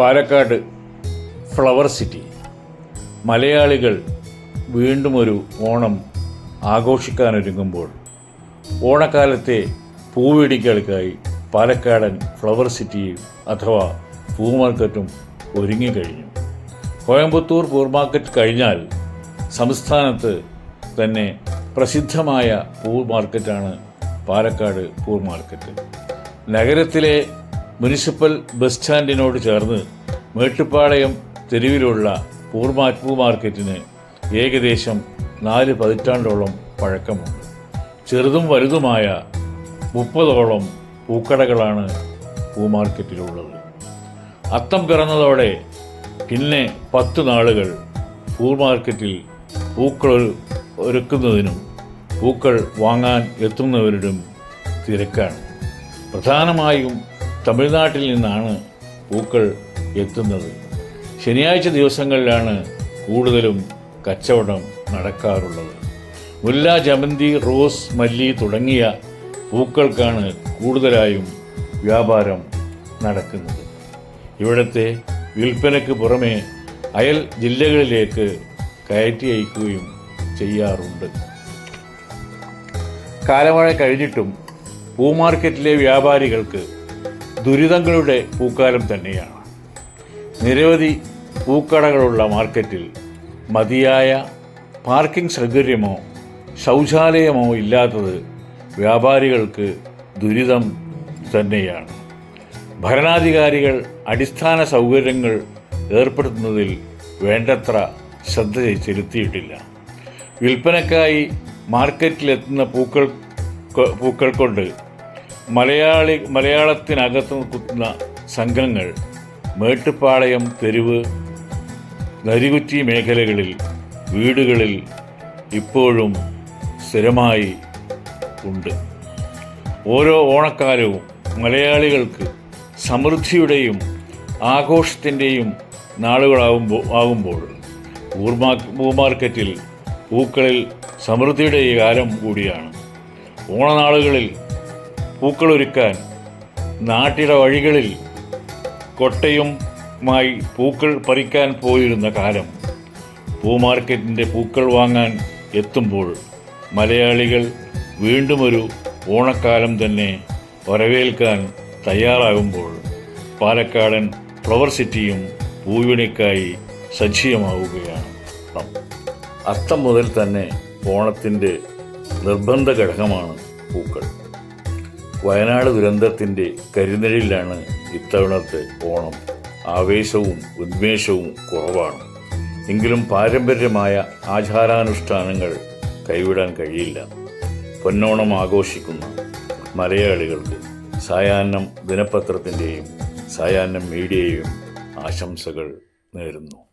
Palakkad flower city. മലയാളികൾ വീണ്ടും ഒരു ഓണം ആഘോഷിക്കാനൊരുങ്ങുമ്പോൾ ഓണക്കാലത്തെ പൂവിടികൾക്കായി പാലക്കാടൻ ഫ്ലവർ സിറ്റിയും അഥവാ പൂ മാർക്കറ്റും ഒരുങ്ങിക്കഴിഞ്ഞു. കോയമ്പത്തൂർ പൂ മാർക്കറ്റ് കഴിഞ്ഞാൽ സംസ്ഥാനത്ത് തന്നെ പ്രസിദ്ധമായ പൂ മാർക്കറ്റാണ് പാലക്കാട് പൂ മാർക്കറ്റ് നഗരത്തിലെ മുനിസിപ്പൽ ബസ് സ്റ്റാൻഡിനോട് ചേർന്ന് മേട്ടുപ്പാളയം തെരുവിലുള്ള പൂർമാ പൂ മാർക്കറ്റിന് ഏകദേശം നാല് പതിറ്റാണ്ടോളം പഴക്കമുണ്ട്. ചെറുതും വലുതുമായ മുപ്പതോളം പൂക്കടകളാണ് പൂമാർക്കറ്റിലുള്ളത്. അത്തം പിറന്നതോടെ പിന്നെ പത്ത് നാളുകൾ പൂ മാർക്കറ്റിൽ പൂക്കൾ ഒരുക്കുന്നതിനും പൂക്കൾ വാങ്ങാൻ എത്തുന്നവരുടെ തിരക്കാണ്. പ്രധാനമായും തമിഴ്നാട്ടിൽ നിന്നാണ് പൂക്കൾ എത്തുന്നത്. ശനിയാഴ്ച ദിവസങ്ങളിലാണ് കൂടുതലും കച്ചവടം നടക്കാറുള്ളത്. മുല്ല ജമന്തി റോസ് മല്ലി തുടങ്ങിയ പൂക്കൾക്കാണ് കൂടുതലായും വ്യാപാരം നടക്കുന്നത്. ഇവിടുത്തെ വിൽപ്പനയ്ക്ക് പുറമെ അയൽ ജില്ലകളിലേക്ക് കയറ്റി അയക്കുകയും ചെയ്യാറുണ്ട്. കാലമഴ കഴിഞ്ഞിട്ടും പൂമാർക്കറ്റിലെ വ്യാപാരികൾക്ക് ദുരിതങ്ങളുടെ പൂക്കാലം തന്നെയാണ്. നിരവധി പൂക്കടകളുള്ള മാർക്കറ്റിൽ മതിയായ പാർക്കിംഗ് സൗകര്യമോ ശൗചാലയമോ ഇല്ലാത്തത് വ്യാപാരികൾക്ക് ദുരിതം തന്നെയാണ്. ഭരണാധികാരികൾ അടിസ്ഥാന സൗകര്യങ്ങൾ ഏർപ്പെടുത്തുന്നതിൽ വേണ്ടത്ര ശ്രദ്ധ ചെലുത്തിയിട്ടില്ല. വിൽപ്പനക്കായി മാർക്കറ്റിലെത്തുന്ന പൂക്കൾ പൂക്കൾ കൊണ്ട് മലയാളി മലയാളത്തിനകത്ത് കുത്തുന്ന സംഘങ്ങൾ മേട്ടുപ്പാളയം തെരുവ് നരികുറ്റി മേഖലകളിൽ വീടുകളിൽ ഇപ്പോഴും സ്ഥിരമായി ഉണ്ട്. ഓരോ ഓണക്കാലവും മലയാളികൾക്ക് സമൃദ്ധിയുടെയും ആഘോഷത്തിന്റെയും നാളുകളാകുമ്പോൾ ആകുമ്പോൾ ഊർമാ പൂമാർക്കറ്റിൽ പൂക്കളിൽ സമൃദ്ധിയുടെ കാലം കൂടിയാണ്. ഓണനാളുകളിൽ പൂക്കളൊരുക്കാൻ നാട്ടിലെ വഴികളിൽ കൊട്ടയുമായി പൂക്കൾ പറിക്കാൻ പോയിരുന്ന കാലം പൂമാർക്കറ്റിന്റെ പൂക്കൾ വാങ്ങാൻ എത്തുമ്പോൾ മലയാളികൾ വീണ്ടും ഒരു ഓണക്കാലം തന്നെ വരവേൽക്കാൻ തയ്യാറാകുമ്പോൾ പാലക്കാടൻ ഫ്ലവർ സിറ്റിയും പൂവിണിക്കായി സജീവമാവുകയാണ്. അത്തം മുതൽ തന്നെ ഓണത്തിന്റെ നിർബന്ധ ഘടകമാണ് പൂക്കൾ. വയനാട് ദുരന്തത്തിന്റെ കരുനിഴലിലാണ് ഇത്തവണത്തെ ഓണം. ആവേശവും ഉന്മേഷവും കുറവാണ്. എങ്കിലും പാരമ്പര്യമായ ആചാരാനുഷ്ഠാനങ്ങൾ കൈവിടാൻ കഴിയില്ല. പൊന്നോണം ആഘോഷിക്കുന്ന മലയാളികൾക്ക് സായാഹ്നം ദിനപത്രത്തിന്റെയും സായാഹ്നം മീഡിയയും ആശംസകൾ നേരുന്നു.